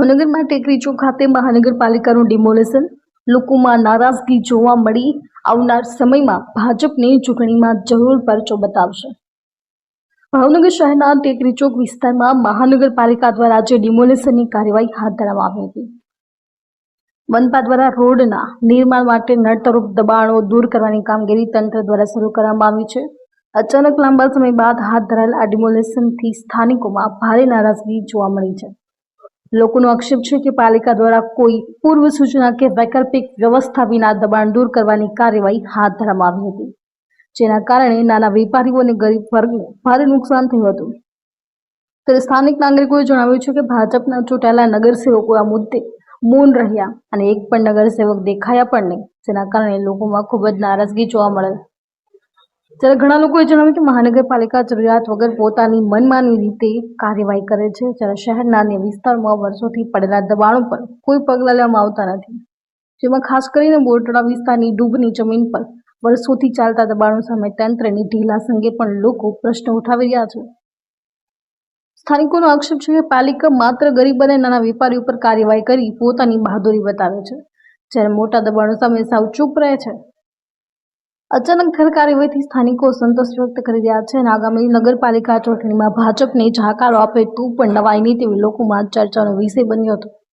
ભાવનગરમાં ટેકરી ચોક ખાતે મહાનગરપાલિકાનું ડિમોલેશન લોકોમાં નારાજગી જોવા મળી. આવનાર સમયમાં ભાજપને ચૂંટણીમાં જરૂર પરચો બતાવશે. ભાવનગર શહેરના ટેકરી ચોક વિસ્તારમાં મહાનગરપાલિકા દ્વારા આજે ડિમોલેશનની કાર્યવાહી હાથ ધરવામાં આવી હતી. મનપા દ્વારા રોડના નિર્માણ માટે નડતરૂપ દબાણો દૂર કરવાની કામગીરી તંત્ર દ્વારા શરૂ કરવામાં આવી છે. અચાનક લાંબા સમય બાદ હાથ ધરાયેલ આ ડિમોલેશનથી સ્થાનિકોમાં ભારે નારાજગી જોવા મળી છે. લોકોનો આક્ષેપ છે કે પાલિકા દ્વારા કોઈ પૂર્વ સૂચના કે વૈકલ્પિક વ્યવસ્થા વિના દબાણ દૂર કરવાની કાર્યવાહી હાથ ધરવામાં આવી હતી. જેના કારણે નાના વેપારીઓ અને ગરીબ વર્ગને ભારે નુકસાન થયું હતું. ત્યારે સ્થાનિક નાગરિકોએ જણાવ્યું છે કે ભાજપના ચૂંટાયેલા નગરસેવકો આ મુદ્દે મૌન રહ્યા અને એક પણ નગરસેવક દેખાયા પણ નહીં, જેના કારણે લોકોમાં ખૂબ જ નારાજગી જોવા મળે ત્યારે ઘણા લોકોએ જણાવ્યું કે મહાનગરપાલિકા જરૂરિયાત વગર પોતાની મનમાની રીતે કાર્યવાહી કરે છે, જ્યારે શહેરના અન્ય વિસ્તારમાં વર્ષોથી પડેલા દબાણો પર કોઈ પગલાં લેવામાં આવતા નથી. જેમાં ખાસ કરીને બોરટોડા વિસ્તારની ડૂબની જમીન પર વર્ષોથી ચાલતા દબાણો સામે તંત્રની ઢીલા સંગે પણ લોકો પ્રશ્ન ઉઠાવી રહ્યા છે. સ્થાનિકોનો આક્ષેપ છે કે પાલિકા માત્ર ગરીબ અને નાના વેપારીઓ પર કાર્યવાહી કરી પોતાની બહાદુરી બતાવે છે, જ્યારે મોટા દબાણો સામે સાવ ચૂપ રહે છે. અચાનક થયેલ કાર્યવાહીથી સ્થાનિકો સંતોષ વ્યક્ત કરી રહ્યા છે અને આગામી નગરપાલિકા ચૂંટણીમાં ભાજપને જાકારો આપે તું પણ નવાઈ નહીં તેવી લોકોમાં ચર્ચાનો વિષય બન્યો હતો.